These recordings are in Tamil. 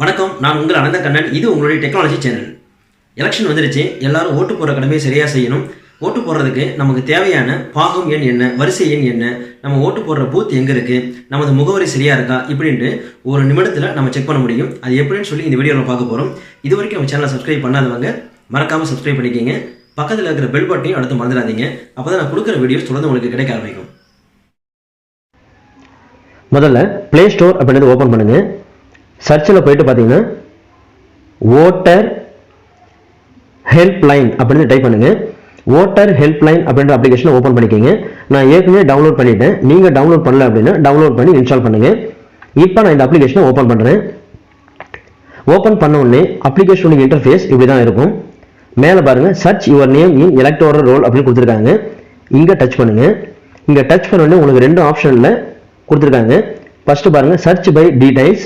வணக்கம் நான் உங்கள் அனந்த கண்ணன். இது உங்களுடைய டெக்னாலஜி சேனல் எலெக்ஷன் வந்துருச்சு. எல்லாரும் ஓட்டு போடுற கடமையை சரியாக செய்யணும். ஓட்டு போடுறதுக்கு நமக்கு தேவையான பாகம் எண் என்ன வரிசை எண் என்ன நம்ம ஓட்டு போடுற பூத் எங்கே இருக்குது நமது முகவரி சரியாக இருக்கா இப்படின்ட்டு ஒரு நிமிடத்தில் நம்ம செக் பண்ண முடியும். அது எப்படின்னு சொல்லி இந்த வீடியோவில் பார்க்க போகிறோம் இது வரைக்கும் நம்ம சேனலை சப்ஸ்கிரைப் பண்ணாதவங்க மறக்காமல் சப்ஸ்கிரைப் பண்ணிக்கங்க. பக்கத்தில் இருக்கிற பெல் பட்டனையும் அடுத்து மறந்துடாதீங்க. அப்போ தான் நான் கொடுக்குற வீடியோஸ் தொடர்ந்து உங்களுக்கு கிடைக்க ஆரம்பிக்கும். முதல்ல ப்ளே ஸ்டோர் அப்படின்றது ஓப்பன் பண்ணுங்கள் சர்ச்சில் போயிட்டு பார்த்தீங்கன்னா ஓட்டர் ஹெல்ப்லைன் அப்படின்னு டைப் பண்ணுங்கள் ஓட்டர் ஹெல்ப்லைன் அப்படின்ற அப்ளிகேஷனை ஓப்பன் பண்ணிக்கோங்க. நான் ஏற்கனவே டவுன்லோட் பண்ணிட்டேன். நீங்கள் டவுன்லோட் பண்ணல அப்படின்னா டவுன்லோட் பண்ணி இன்ஸ்டால் பண்ணுங்கள் இப்போ நான் இந்த அப்ளிகேஷனை ஓப்பன் பண்ணுறேன் ஓப்பன் பண்ண உடனே அப்ளிகேஷனுடைய இன்டர்ஃபேஸ் இப்படி தான் இருக்கும். மேலே பாருங்க search your name in electoral roll அப்படின்னு கொடுத்துருக்காங்க. இங்கே டச் பண்ணுங்கள் இங்கே டச் பண்ண உடனே உங்களுக்கு ரெண்டு ஆப்ஷனில் கொடுத்துருக்காங்க. ஃபஸ்ட்டு பாருங்கள் search by details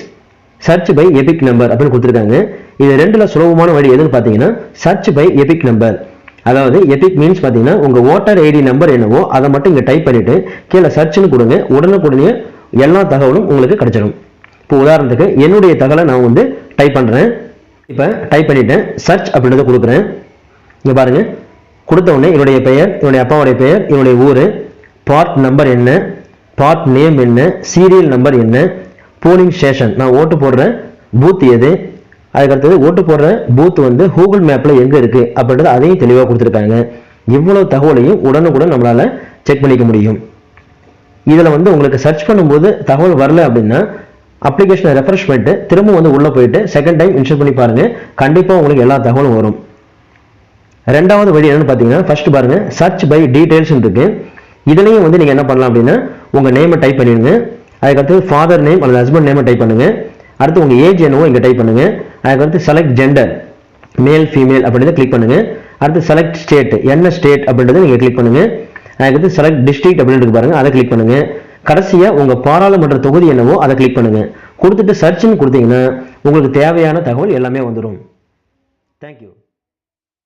search by epic number அப்படின்னு கொடுத்துருக்காங்க. இது ரெண்டுல சுலபமான வழி எதுன்னு பார்த்தீங்கன்னா சர்ச் பை எபிக் நம்பர் அதாவது எபிக் மீன்ஸ் பார்த்தீங்கன்னா உங்க ஓட்டர் ஐடி நம்பர் என்னவோ அதை மட்டும் இங்கே டைப் பண்ணிட்டு கீழே சர்ச்னு கொடுங்க. உடனுக்குடனே எல்லா தகவலும் உங்களுக்கு கிடைச்சிடும் இப்போ உதாரணத்துக்கு என்னுடைய தகவலை நான் வந்து டைப் பண்ணுறேன் இப்போ டைப் பண்ணிட்டேன். சர்ச் அப்படின்றத கொடுக்குறேன். இங்கே பாருங்க. கொடுத்த உடனே என்னுடைய பெயர் என்னுடைய அப்பாவுடைய பெயர் என்னுடைய ஊர் பார்ட் நம்பர் என்ன பார்ட் நேம் என்ன சீரியல் நம்பர் என்ன போலிங் ஸ்டேஷன் நான் ஓட்டு போடுற பூத் எது? அதுக்கடுத்தது ஓட்டு போடுற பூத் வந்து கூகுள் மேப்பில் எங்கே இருக்குது அப்படின்றது அதையும் தெளிவாக கொடுத்துருக்காங்க. இவ்வளவு தகவலையும் உடனுக்குடன் நம்மளால் செக் பண்ணிக்க முடியும். இதில் வந்து உங்களுக்கு சர்ச் பண்ணும்போது தகவல் வரல அப்படின்னா அப்ளிகேஷனை ரெஃப்ரெஷ் பண்ணிட்டு திரும்ப வந்து உள்ளே போயிட்டு செகண்ட் டைம் இன்ஸ்டால் பண்ணி பாருங்கள் கண்டிப்பாக உங்களுக்கு எல்லா தகவலும் வரும். ரெண்டாவது வழி என்னென்னு பார்த்தீங்கன்னா ஃபர்ஸ்ட் பாருங்கள் சர்ச் பை டீடைல்ஸ் இருக்குது இதுலையும் வந்து நீங்கள் என்ன பண்ணலாம் அப்படின்னா உங்கள் நேமை டைப் பண்ணிடுங்க. அதுக்கடுத்து ஃபாதர் நேம் அல்லது ஹஸ்பண்ட் நேமை டைப் பண்ணுங்க. அடுத்து உங்கள் ஏஜ் என்னவோ இங்கே டைப் பண்ணுங்கள் அதுக்கடுத்து செலக்ட் ஜெண்டர் மேல் ஃபீமேல் அப்படின்றத கிளிக் பண்ணுங்கள் அடுத்து செலக்ட் ஸ்டேட் என்ன ஸ்டேட் அப்படின்றத நீங்கள் கிளிக் பண்ணுங்கள் அதுக்கடுத்து செலக்ட் டிஸ்ட்ரிக்ட் அப்படின்றது பாருங்கள் அதை கிளிக் பண்ணுங்கள் கடைசியாக உங்கள் பாராளுமன்ற தொகுதி என்னவோ அதை கிளிக் பண்ணுங்கள் கொடுத்துட்டு சர்ச்னு கொடுத்தீங்கன்னா உங்களுக்கு தேவையான தகவல் எல்லாமே வந்துடும் தேங்க்யூ